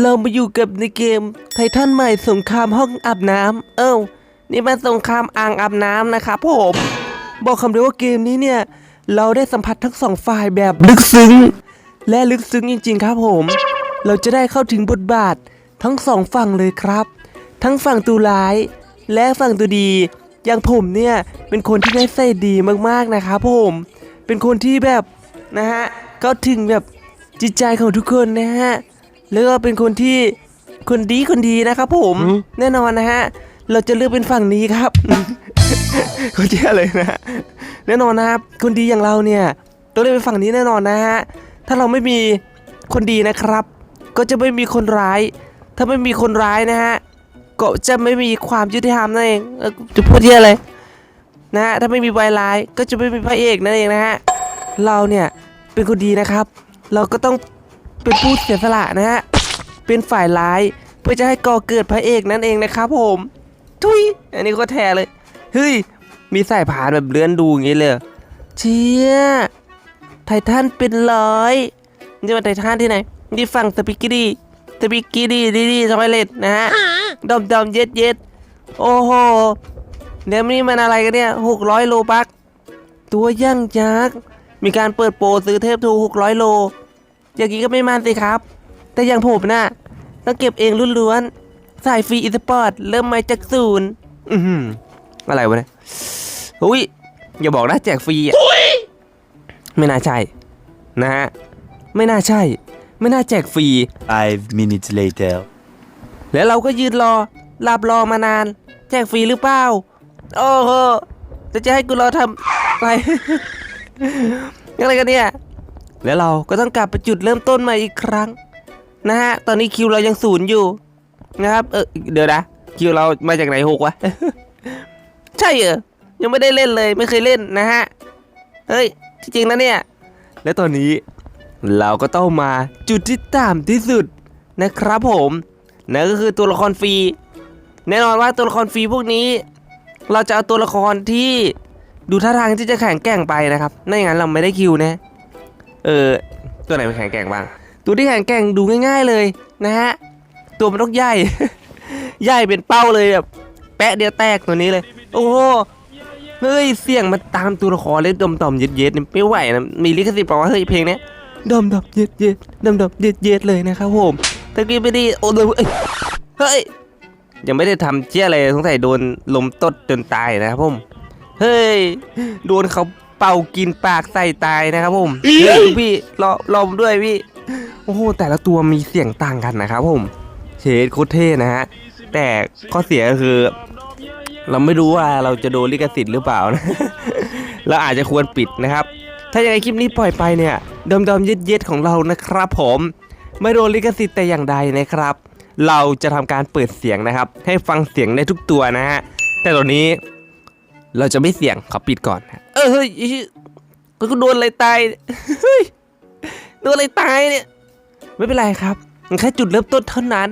เรามาอยู่กับในเกม ไททันใหม่สงครามห้องอาบน้ำเอ้านี่มันสงครามอ่างอาบน้ำนะครับผม บอกคำเดียวว่าเกมนี้เนี่ย เราได้สัมผัสทั้งสองฝ่ายแบบลึกซึ้ง และลึกซึ้งจริง ๆ ครับผม เราจะได้เข้าถึงบทบาททั้งสองฝั่งเลยครับ ทั้งฝั่งตัวร้าย และฝั่งตัวดี อย่างผมเนี่ยเป็นคนที่ได้ใส่ดีมากๆนะครับผม เป็นคนที่แบบนะฮะเข้าถึงแบบจิตใจของทุกคนนะฮะ แล้วก็เป็นคนที่คนดีคนดีนะครับผม แน่นอนนะฮะ เราจะเลือกเป็นฝั่งนี้ครับเขาเชื่อเลยนะฮะแน่นอนนะครับคนดีอย่างเราเนี่ยต้องเลือกเป็นฝั่งนี้แน่นอนนะฮะ ถ้าเราไม่มีคนดีนะครับ ก็จะไม่มีคนร้าย ถ้าไม่มีคนร้ายนะฮะก็จะไม่มีความยุติธรรมนั่นเองเอ่อจะพูดที่อะไรนะฮะถ้าไม่มีวายร้ายก็จะไม่มีพระเอกนั่นเองนะฮะเราเนี่ยเป็นคนดีนะครับ เราก็ต้อง เป็นผู้เสียสละนะฮะ เป็นฝ่ายร้ายเพื่อจะให้ก่อเกิดพระเอกนั่นเองนะครับผม ทุย อันนี้ก็แท้เลย เฮ้ย มีสายพานแบบเลื่อนดูอย่างนี้เลย เชี่ย ไททันเป็นร้อยนี่มันไททันที่ไหน นี่ฝั่งสปิกกี้ดีสปิกกี้ดีดีดีทอยเลตนะฮะดอมดอมเย็ดเย็ดโอ้โหเดี๋ยวนี้มันอะไรกันเนี่ยหกร้อยโลบัก ตัวย่างยักษ์มีการเปิดโปรซื้อเทพทูหกร้อยโล อย่างนี้ก็ไม่มันสิครับ แต่อย่างผมน่ะต้องเก็บเองล้วนๆสายฟรีอีสปอร์ตเริ่มมาจากศูนย์อือหืออะไรวะเนี่ยอุ้ยอย่าบอกนะแจกฟรีอะไม่น่าใช่ นะฮะไม่น่าใช่ ไม่น่าแจกฟรี Five minutes later. แล้วเราก็ยืนรอหลับรอมานาน แจกฟรีหรือเปล่าโอ้โหจะจะให้กูรอทำอะไรอะไรกันเนี่ย แล้วเราก็ต้องกลับไปจุดเริ่มต้นใหม่อีกครั้ง นะฮะ ตอนนี้คิวเรายังศูนย์อยู่ นะครับ เออเดี๋ยวนะ คิวเรามาจากไหนหกวะ ใช่เหรอ ยังไม่ได้เล่นเลย ไม่เคยเล่นนะฮะ เฮ้ย จริงๆนะเนี่ย และตอนนี้เราก็ต้องมาจุดที่ต่ำที่สุดนะครับผมนั่นก็คือตัวละครฟรี แน่นอนว่าตัวละครฟรีพวกนี้ เราจะเอาตัวละครที่ดูท่าทางที่จะแข็งแกร่งไปนะครับไม่อย่างนั้นเราไม่ได้คิวนะ เออตัวไหนมันแข็งแกร่งบ้าง ตัวที่แข็งแกร่งดูง่าย ๆเลยนะฮะ ตัวมันต้องใหญ่ ใหญ่เป็นเป้าเลยแบบแปะเดียวแตกตัวนี้เลย โอ้โหเฮ้ยเสียงมันตามตัวละครเลยดมดอมๆเย็ดเย็ดๆนี่ไม่ไหวนะมีลิขสิทธิ์เปล่าวะเฮ้ยเพลงเนี้ยดมดอมๆเย็ดเย็ดดมดอมๆเย็ดเย็ดๆเลยนะครับผมตะกี้ไม่ดีโอ้เลยเอ้ยเฮ้ยยังไม่ได้ทำเชี่ยอะไรสงสัยโดนลมตดจนตายนะครับผม เฮ้ย โดนเขา เป่ากินปากใส่ตายนะครับผมเฮ้ยพี่รอรอผมด้วยพี่โอ้โหแต่ละตัวมีเสียงต่างกันนะครับผมเชดโคตรเท่นะฮะแต่ข้อเสียก็คือ เราไม่รู้ว่าเราจะโดนลิขสิทธิ์หรือเปล่านะเราอาจจะควรปิดนะครับ ถ้าอย่างไรคลิปนี้ปล่อยไปเนี่ยดมดมๆเย็ดเย็ดๆของเรานะครับผมไม่โดนลิขสิทธิ์แต่อย่างใดนะครับ เราจะทำการเปิดเสียงนะครับ ให้ฟังเสียงได้ทุกตัวนะฮะแต่ตอนนี้ เราจะไม่เสี่ยงขอปิดก่อน เออเฮ้ยก็โดนอะไรตายเฮ้ยโดนอะไรตายเนี่ย ไม่เป็นไรครับมันแค่จุดเริ่มต้นเท่านั้น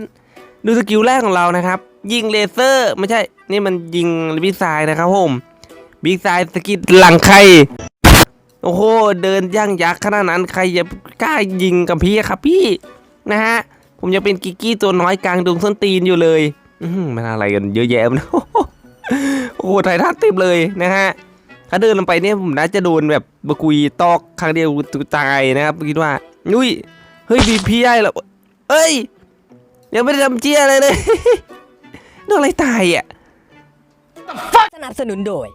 ดูสกิลแรกของเรานะครับ ยิงเลเซอร์ไม่ใช่ นี่มันยิงบิ๊กไซนะครับผมบิ๊กไซสกิลหลังใครโอ้โห เดินย่างยักษ์ขนาดนั้น ใครจะกล้ายิงกับพี่อะครับพี่นะฮะ ผมยังเป็นกิกกี้ตัวน้อยกลางดงส้นตีนอยู่เลย อืมมันอะไรกันเยอะแยะนะ โอ้โหไททันเต็มเลยนะฮะถ้าเดินลงไปเนี่ยผมน่าจะโดนแบบบกุยตอกครั้งเดียวตายนะครับคิดว่านุ้ยเฮ้ยบีพีได้แล้วเอ้ยยังไม่ได้ทำเจียอะไรเลยโดนอะไรตายอะสนับสนุนโดย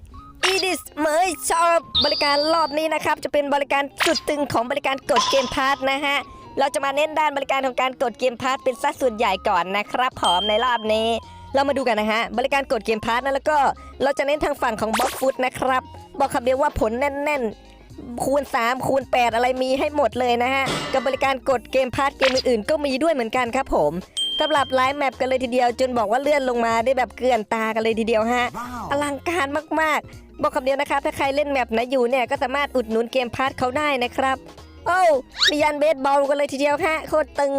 e d i s เมยชอบบริการรอบนี้นะครับ จะเป็นบริการสุดตึงของบริการกดเกมพาร์ทนะฮะ เราจะมาเน้นด้านบริการของการกดเกมพาร์ทเป็นสัดส่วนใหญ่ก่อนนะครับผอมในรอบนี้ เรามาดูกันนะฮะ บริการกดเกมพาร์ทนะแล้วก็เราจะเน้นทางฝั่งของบล็อกฟุตนะครับ บอกคำเดียวว่าผลแน่นๆ คูณ 3 คูณ 8 อะไรมีให้หมดเลยนะฮะ กับบริการกดเกมพาร์ทเกมอื่นๆ ก็มีด้วยเหมือนกันครับผมสำหรับไลฟ์แมปกันเลยทีเดียว จนบอกว่าเลื่อนลงมาได้แบบเกลื่อนตากันเลยทีเดียวฮะ อลังการมากๆ บอกคำเดียวนะครับถ้าใครเล่นแมปไหนอยู่เนี่ยก็สามารถอุดหนุนเกมพาร์ทเขาได้นะครับ โอ้วมียันเบสบอลกันเลยทีเดียวฮะโคตรตึง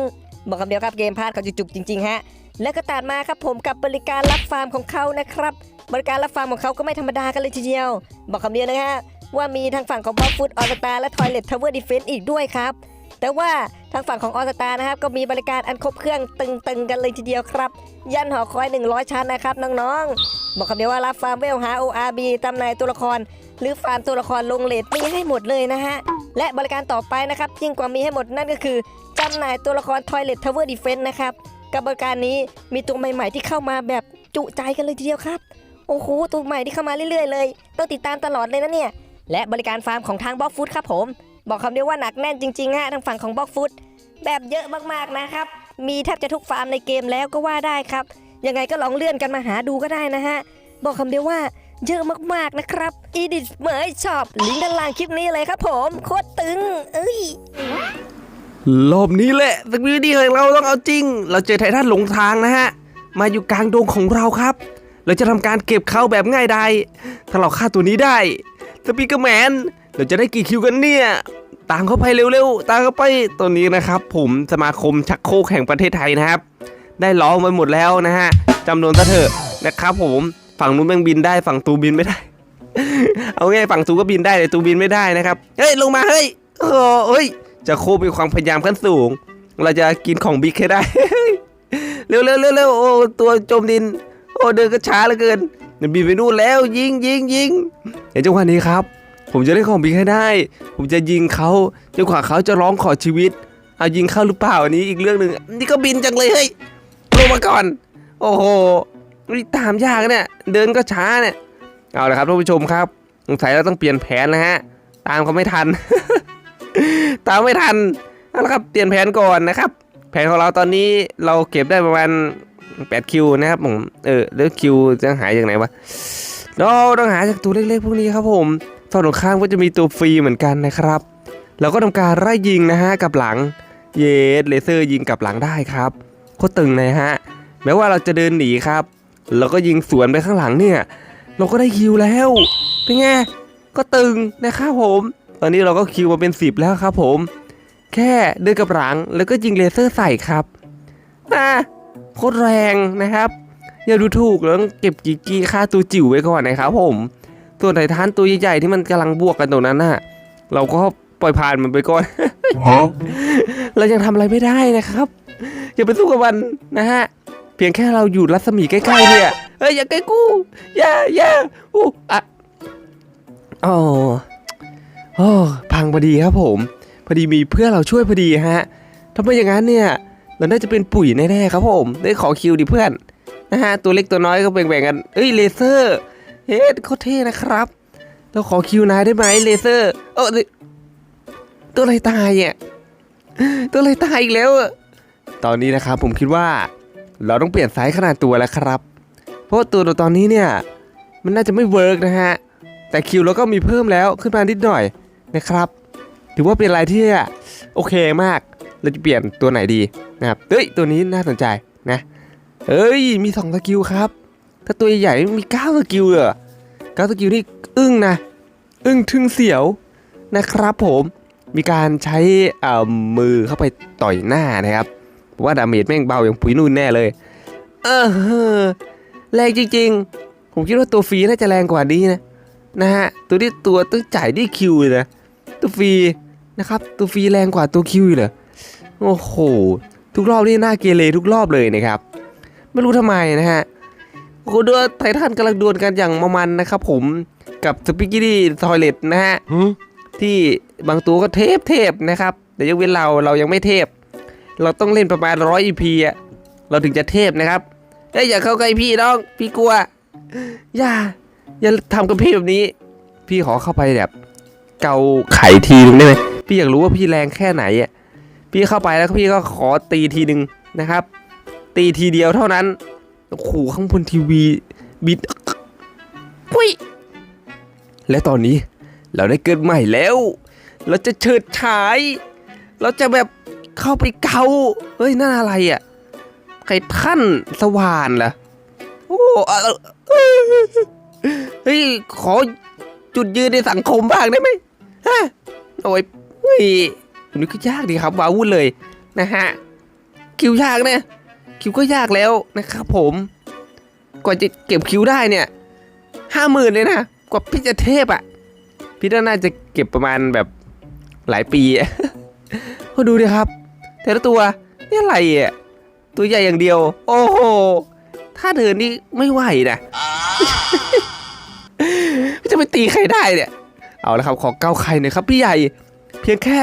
บอกคำเดียวครับเกมพาร์ทเขาจุกๆจริงๆฮะ แล้วก็ตัดมาครับผมกับบริการรับฟาร์มของเขานะครับ บริการรับฟาร์มของเขาก็ไม่ธรรมดากันเลยทีเดียว บอกคำเดียวนะฮะว่ามีทางฝั่งของบอฟฟุตออสตาและทอยเลททาวเวอร์ดิเฟนส์อีกด้วยครับ แต่ว่าทางฝั่งของออสตานะครับ ก็มีบริการอันครบเครื่องตึงๆกันเลยทีเดียวครับ ยันหอคอย 100 ชั้นนะครับน้องๆ บอกคำเดียวว่ารับฟาร์มเวลหา ORB ตำนายตัวละคร หรือฟาร์มตัวละครลงเลทมีให้หมดเลยนะฮะ และบริการต่อไปนะครับยิ่งกว่ามีให้หมดนั่นก็คือจำหน่ายตัวละคร Toilet Tower Defense นะครับ กับบริการนี้มีตัวใหม่ ๆ ที่เข้ามาแบบจุใจกันเลยทีเดียวครับ โอ้โห ตัวใหม่ที่เข้ามาเรื่อย ๆ เลย ต้องติดตามตลอดเลยนะเนี่ย และบริการฟาร์มของทางบล็อกฟุตครับผม บอกคำเดียวว่าหนักแน่นจริงๆฮะทางฝั่งของบล็อกฟุตแบบเยอะมากๆนะครับ มีแทบจะทุกฟาร์มในเกมแล้วก็ว่าได้ครับ ยังไงก็ลองเลื่อนกันมาหาดูก็ได้นะฮะ บอกคำเดียวว่าเยอะมากๆนะครับอีดิทเหมยชอบลิงก์ด้านล่างคลิปนี้เลยครับผม โคตรตึง เอ้ย รอบนี้แหละสกิลดี้ของเราต้องเอาจริง เราเจอไททันหลงทางนะฮะ มาอยู่กลางดงของเราครับ เราจะทำการเก็บเขาแบบง่ายดายถ้าเราฆ่าตัวนี้ได้สปีกเกอร์แมน เราจะได้กี่คิวกันเนี่ย ตามเข้าไปเร็วๆ ตามเข้าไปตัวนี้นะครับ ผมสมาคมชักโคกแห่งประเทศไทยนะครับ ได้ล้อมไปหมดแล้วนะฮะจำนวนซะเถอะนะครับผม ฝั่งนู้นแม่งบินได้ฝั่งตูบินไม่ได้ เอาง่ายฝั่งตูก็บินได้แต่ตูบินไม่ได้นะครับ เฮ้ยลงมาเฮ้ยโอ้โหเฮ้ย จะโคบมีความพยายามขั้นสูง เราจะกินของบิ๊กให้ได้ เร็วเร็วเร็วเร็วโอ้ตัวจมดิน โอ้เดินก็ช้าเหลือเกินมันบินไปนู่นแล้วยิงยิงยิงเดี๋ยวจังหวะนี้ครับ ผมจะได้ของบิ๊กให้ได้ ผมจะยิงเขาจนกว่าเขาจะร้องขอชีวิตเอายิงเข้าหรือเปล่าอันนี้อีกเรื่องหนึ่งนี่ก็บินจังเลยเฮ้ยลงมาก่อน โอ้โหนี่ตามยากเนี่ยเดินก็ช้าเนี่ยเอาละครับท่านผู้ชมครับ สงสัยเราต้องเปลี่ยนแผนนะฮะ ตามเขาไม่ทัน ตามไม่ทันเอาละครับเปลี่ยนแผนก่อนนะครับ แผนของเราตอนนี้เราเก็บได้ประมาณ8คิวนะครับผมเออแล้วคิวจะหายจากไหนวะเราต้องหาจากตัวเล็กๆพวกนี้ครับผมฝั่งตรงข้ามก็จะมีตัวฟรีเหมือนกันนะครับ เราก็ทำการไล่ยิงนะฮะกับหลังเยสเลเซอร์ยิงกับหลังได้ครับโคตรตึงเลยฮะแม้ว่าเราจะเดินหนีครับเราก็ยิงสวนไปข้างหลังเนี่ย เราก็ได้คิวแล้วเป็นไงก็ตึงนะครับผม ตอนนี้เราก็คิวมาเป็น 10 แล้วครับผม แค่เดินกับหลังแล้วก็ยิงเลเซอร์ใส่ครับนะโคตรแรงนะครับ อย่าดูถูกแล้วเก็บกีกีค่าตัวจิ๋วไว้ก่อนนะครับผมส่วนไททันตัวใหญ่ๆที่มันกำลังบวกกันตรงนั้นน่ะ เราก็ปล่อยผ่านมันไปก่อนเรายังทำอะไรไม่ได้นะครับ อย่าไปสู้กับมันนะฮะเพียงแค่เราอยู่รัศมีใกล้ๆเนี่ยเฮ้ยอย่าใกล้กูอย่าอย่าอู้อะโอ้ โอ้พังพอดีครับผม พอดีมีเพื่อนเราช่วยพอดีฮะถ้าไม่อย่างนั้นเนี่ย เราน่าจะเป็นปุ๋ยแน่ๆครับผมได้ขอคิวดิเพื่อนนะฮะตัวเล็กตัวน้อยก็แบ่งๆกันเอ้ยเลเซอร์เฮ้ยเขาเท่นะครับ เราขอคิวนายได้ไหมเลเซอร์เออตัวอะไรตายอะตัวอะไรตายอีกแล้วตอนนี้นะครับผมคิดว่า เราต้องเปลี่ยนไซส์ขนาดตัวแล้วครับ เพราะตัวเราตอนนี้เนี่ย มันน่าจะไม่เวิร์กนะฮะแต่คิวเราก็มีเพิ่มแล้วขึ้นมานิดหน่อย นะครับ ถือว่าเป็นอะไรที่โอเคมาก เราจะเปลี่ยนตัวไหนดีนะครับ เฮ้ย ตัวนี้น่าสนใจนะ เอ้ย มี 2 สกิลครับ ถ้าตัวใหญ่มี 9 สกิลเลยเหรอ9สกิลนี่อึ้งนะ อึ้งทึ่งเสียวนะครับผม มีการใช้อ่อมือเข้าไปต่อยหน้านะครับว่าดาเมจแม่งเบาอย่างปุ๋ยนุ่นแน่เลย เออแรงจริงๆ ผมคิดว่าตัวฟรีน่าจะแรงกว่านี้นะ นะฮะ ตัวที่ตัวต้องจ่ายด้วยคิวเลยนะ ตัวฟรีนะครับ ตัวฟรีแรงกว่าตัวคิวอีกเหรอโอ้โห ทุกรอบนี่น่าเกเรทุกรอบเลยนะครับ ไม่รู้ทำไมนะฮะโอ้โหดูว่าไททันกำลังดวลกันอย่างมันๆนะครับผมกับสปิกกี้ทอยเลตนะฮะที่บางตัวก็เทพเทพนะครับ แต่ยังเว้นเราเรายังไม่เทพ เราต้องเล่นประมาณร้อยอีพีอะเราถึงจะเทพนะครับเอ้ยอย่าเข้าใกล้พี่น้อง พี่กลัว อย่า อย่าทำกับพี่แบบนี้ พี่ขอเข้าไปแบบ เกาไข่ทีนึงได้ไหมพี่อยากรู้ว่าพี่แรงแค่ไหนอะพี่เข้าไปแล้วพี่ก็ขอตีทีหนึ่งนะครับ ตีทีเดียวเท่านั้นโอ้โหข้างบนทีวีบิดปุ้ยและตอนนี้เราได้เกิดใหม่แล้ว เราจะเฉิดฉาย เราจะแบบเข้าไปเกาเฮ้ยนั่นอะไรอะใครท่านสว่านเหรอโอ้เฮ้ยขอจุดยืนในสังคมบ้างได้ไหม ฮะโอ้ยเฮ้ยนนี้ก็ยากดีครับว้าวุ่นเลยนะฮะคิวยากนะคิวก็ยากแล้วนะครับผมกว่าจะเก็บคิวได้เนี่ยห้าหมื่นเลยนะกว่าพี่จะเทพอะพี่น่าจะเก็บประมาณแบบหลายปีพก็ดูดิครับ แต่ละตัวนี่อะไรอะตัวใหญ่อย่างเดียว โอ้โหถ้าเดินนี่ไม่ไหวนะจะไปตีใครได้เนี่ย เอาละครับขอเก้าไข่หน่อยครับพี่ใหญ่ เพียงแค่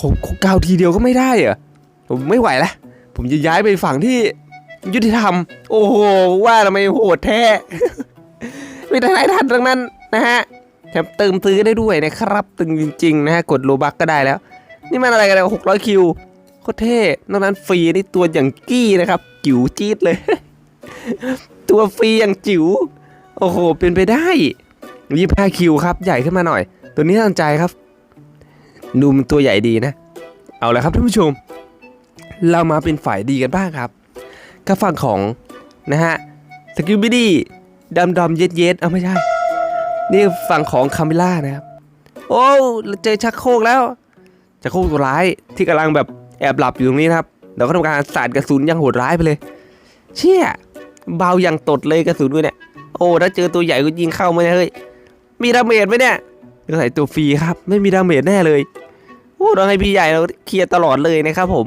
ผมเก้าทีเดียวก็ไม่ได้เหรอะผมไม่ไหวแล้วผมจะย้ายไปฝั่งที่ยุติธรรม โอ้โหว่าทำไมโหดแท้ไม่ได้ไรทันทั้งนั้นนะฮะแถมเติมซื้อได้ด้วยนะครับ ตึงจริงๆนะฮะกดโลบักก็ได้แล้ว นี่มันอะไรกันหกร้อยคิวโคตรเท่นอกนั้นฟรีนี่ตัวอย่างกี้นะครับ จิ๋วจี๊ดเลย ตัวฟรีอย่างจิ๋ว โอ้โห เป็นไปได้ยี่ห้าคิวครับ ใหญ่ขึ้นมาหน่อย ตัวนี้น่าสนใจครับ ดูมันตัวใหญ่ดีนะ เอาละครับท่านผู้ชม เรามาเป็นฝ่ายดีกันบ้างครับกับฝั่งของนะฮะสกิลบิดี้ดำดำเย็ดเย็ดเอาไม่ใช่ นี่ฝั่งของคาเมล่านะครับ โอ้เราเจอชักโครกแล้วชักโครกตัวร้ายที่กำลังแบบแอบหลับอยู่ตรงนี้นะครับเราก็ทำการสาดกระสุนยังโหดร้ายไปเลย เชี่ยเบาอย่างตดเลยกระสุนด้วยเนี่ย โอ้ถ้าเจอตัวใหญ่ก็ยิงเข้ามาเลยเฮ้ยมีดาเมจไหมเนี่ยก็ใส่ตัวฟรีครับ ไม่มีดาเมจแน่เลยโอ้ต้องให้พี่ใหญ่เราเคลียร์ตลอดเลยนะครับผม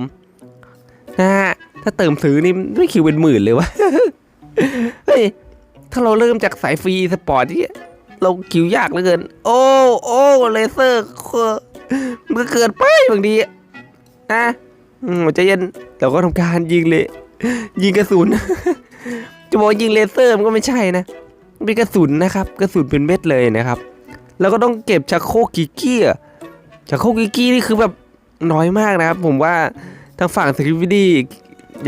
นะฮะถ้าเติมซื้อนี่ไม่คิวเป็นหมื่นเลยวะเฮ้ยถ้าเราเริ่มจากสายฟรีสปอร์ตนี่เราคิวยากเหลือเกิน โอ้โอ้เลเซอร์มันเกินไปบางทีนะอืมใจเย็นเราก็ทำการยิงเลย ยิงกระสุน จะบอกยิงเลเซอร์มันก็ไม่ใช่นะเป็นกระสุนนะครับกระสุนเป็นเม็ดเลยนะครับ แล้วก็ต้องเก็บชักโครกกิกกี้อะชักโครกกิกกี้นี่คือแบบน้อยมากนะครับ ผมว่าทางฝั่งสกิปวิดี้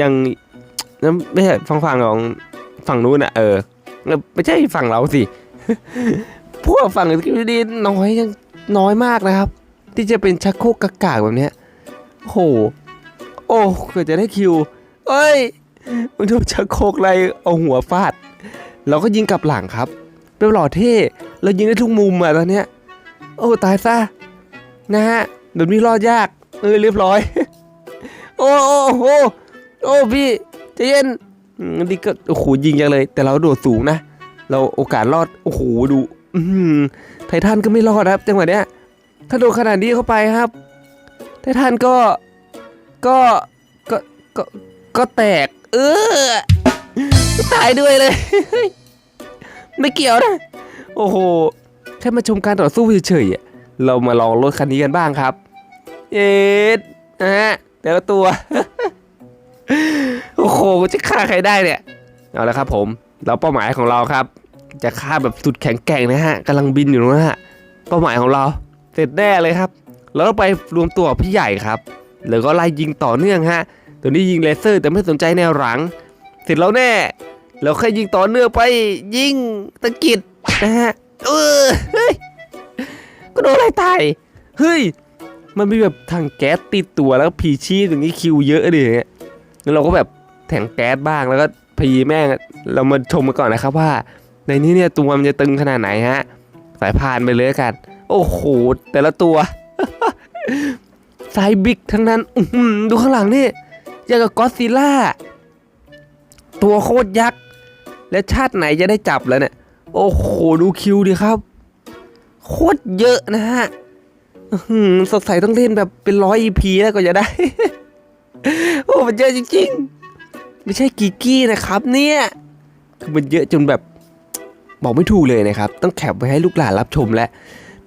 ยังไม่ใช่ฝั่งฝั่งของฝั่งนู้นอะเออไม่ใช่ฝั่งเราสิพวกฝั่งสกิปวิดี้น้อยยังน้อยมากนะครับ ที่จะเป็นชักโครกกากๆแบบเนี้ยโอ้โหโอ้เกิดจะได้คิว เอ้ย มันโดนชักโครกอะไรเอาหัวฟาด เราก็ยิงกลับหลังครับเป็นหล่อเท่เรายิงได้ทุกมุมอะตอนเนี้ย โอ้ตายซะนะฮะแบบนี้รอดยาก เออเรียบร้อย โอ้โอ้โอ้โอ้พี่ใจเย็นอืมนี่ก็โอ้โหยิงยังเลย แต่เราโดดสูงนะ เราโอกาสรอด โอ้โหดู อืไททันก็ไม่รอดครับจังหวะเนี้ย ถ้าโดนขนาดนี้เข้าไปครับ ไททันก็ ก็ ก็ ก็ ก็แตก เออตายด้วยเลย ไม่เกี่ยวนะ โอ้โห แค่มาชมการต่อสู้เฉยๆอะเรามาลองรถคันนี้กันบ้างครับ เอ็ดนะฮะแต่ละตัว โอ้โห จะฆ่าใครได้เนี่ย เอาละครับผม เราเป้าหมายของเราครับ จะฆ่าแบบสุดแข็งแกร่งนะฮะกำลังบินอยู่นะฮะ เป้าหมายของเรา เสร็จแน่เลยครับแล้วเราไปรวมตัวพี่ใหญ่ครับ แล้วก็ไล่ยิงต่อเนื่องฮะ ตัวนี้ยิงเลเซอร์แต่ไม่สนใจแนวหลัง เสร็จแล้วแน่แล้วค่ยิงต่อเนื่องไปยิงตะกิดนะฮะเออเฮ้ยก็โดนอะไรตายเฮ้ยมันมีแบบถังแก๊สติดตัวแล้วก็พีชีสอย่างนี้คิวเยอะดิอย่างเงี้ยแล้วเราก็แบบแถงแก๊สบ้างแล้วก็พีแม่งเรามาชมกันก่อนนะครับว่า ในนี้เนี่ยตัวมันจะตึงขนาดไหนฮะ สายพานไปเลยกัน โอ้โหแต่ละตัวไซส์บิ๊กทั้งนั้นดูข้างหลังนี่ อย่างกับก็ซิล่า ตัวโคตรยักษ์ และชาติไหนจะได้จับแล้วเนี่ย โอ้โห ดูคิวดิครับ โคตรเยอะนะฮะสดใสต้องเล่นแบบเป็นร้อย EP แล้วก็จะได้ โอ้มันเยอะจริงๆ ไม่ใช่กีกี้นะครับ เนี่ยคือมันเยอะจนแบบบอกไม่ถูกเลยนะครับ ต้องแคปไว้ให้ลูกหลานรับชมและ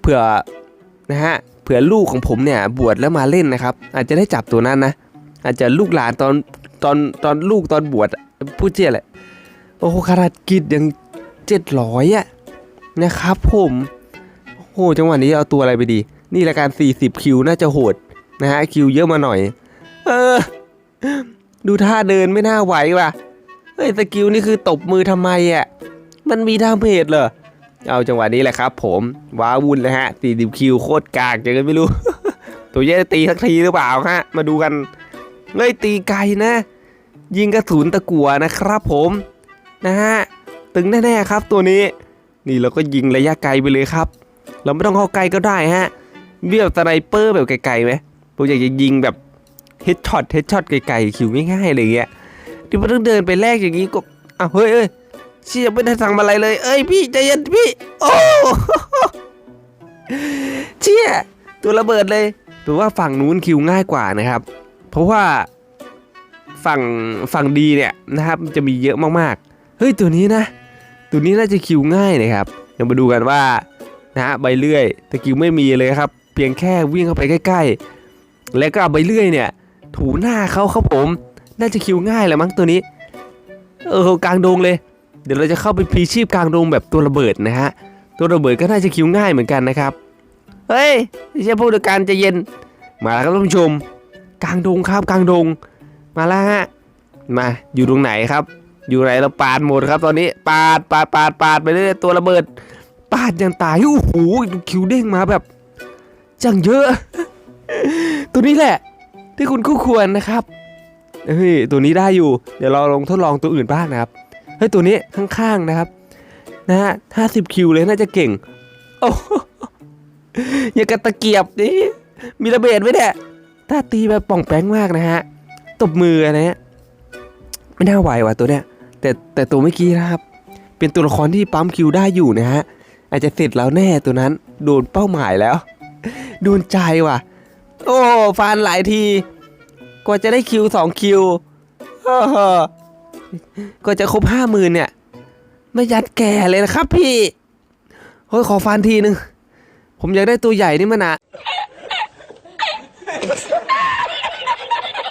เผื่อนะฮะเผื่อลูกของผมเนี่ยบวชแล้วมาเล่นนะครับ อาจจะได้จับตัวนั้นนะ อาจจะลูกหลานตอนตอนตอนลูกตอนบวชพูดเจ๊แหละโอ้โหขนาดกิจยังเจ็ดร้อยอะนะครับผมโอ้โหจังหวะนี้เอาตัวอะไรไปดี นี่รายการ40 คิวน่าจะโหดนะฮะคิวเยอะมาหน่อย เออ ดูท่าเดินไม่น่าไหวว่ะเฮ้ยสกิลนี่คือตบมือทำไมอะมันมีดาเมจเหรอเอาจังหวะนี้แหละครับ ผมว้าวุ่นเลยฮะ40คิวโคตรกากจังเลยไม่รู้ ตัวเย่ตีสักทีหรือเปล่าฮะมาดูกัน เฮ้ยตีไกลนะ ยิงกระสุนตะกัวนะครับผมนะฮะตึงแน่ๆครับตัวนี้ นี่เราก็ยิงระยะไกลไปเลยครับ เราไม่ต้องเข้าใกล้ก็ได้ฮะเบี้ยวสไนเปอร์แบบไกลๆไหมผมอยากจะยิงแบบเฮดช็อตเฮดช็อตไกลๆคิวง่ายๆอะไรเงี้ยที่มันต้องเดินไปแลกอย่างนี้ก็อ้าวเฮ้ยเอ้ยชี่ยไม่ได้สั่งมาอะไรเลย เอ้ยพี่ใจเย็นพี่โอ้เชี่ยตัวระเบิดเลยแปลว่าฝั่งนู้นคิวง่ายกว่านะครับ เพราะว่าฝั่งฝั่งดีเนี่ยนะครับจะมีเยอะมากๆ เฮ้ยตัวนี้นะ ตัวนี้น่าจะคิวง่ายนะครับเดี๋ยวมาดูกันว่านะฮะใบเลื่อยต่คิวไม่มีเลยครับ เพียงแค่วิ่งเข้าไปใกล้ ๆ แล้วก็เอาใบเลื่อยเนี่ย ถูหน้าเขาครับผม น่าจะคิวง่ายแหละมั้งตัวนี้ เออกลางดงเลย เดี๋ยวเราจะเข้าไปพีชีพกลางดงแบบตัวระเบิดนะฮะตัวระเบิดก็น่าจะคิวง่ายเหมือนกันนะครับ เฮ้ยไม่ใช่ผู้จัดการจะเย็น มาแล้วครับท่านผู้ชม กลางดงครับกลางดง มาแล้วฮะมาอยู่ตรงไหนครับ อยู่ไหนเราปาดหมดครับ ตอนนี้ปาดปาดปาดปาดไปเรื่อยตัวระเบิด ปาดอยังตายโอ้โหดูคิวเด้งมาแบบจังเยอะ ตัวนี้แหละ ที่คุณคู่ควรนะครับเฮ้ยตัวนี้ได้อยู่ เดี๋ยวเราลองทดลองตัวอื่นบ้างนะครับเฮ้ยตัวนี้ข้างๆนะครับนะฮะห้าสิบคิวเลยน่าจะเก่งโอ้โหอย่ากระตะเกียบนี่มีระเบิดไว้เนี่ย ถ้าตีแบบป่องแป้งมากนะฮะ ตบมืออะไรเนี้ยไม่น่าไหวว่ะตัวเนี้ย แต่แต่ตัวเมื่อกี้นะครับ เป็นตัวละครที่ปั๊มคิวได้อยู่นะฮะ อาจจะเสร็จแล้วแน่ตัวนั้น โดนเป้าหมายแล้ว โดนใจว่ะ โอ้ฟันหลายที กว่าจะได้คิวสองคิวกว่าจะครบห้าหมื่นเนี่ย ไม่ยัดแก่เลยนะครับพี่ เฮ้ยขอฟันทีนึง ผมอยากได้ตัวใหญ่นี่มานาน Thanks.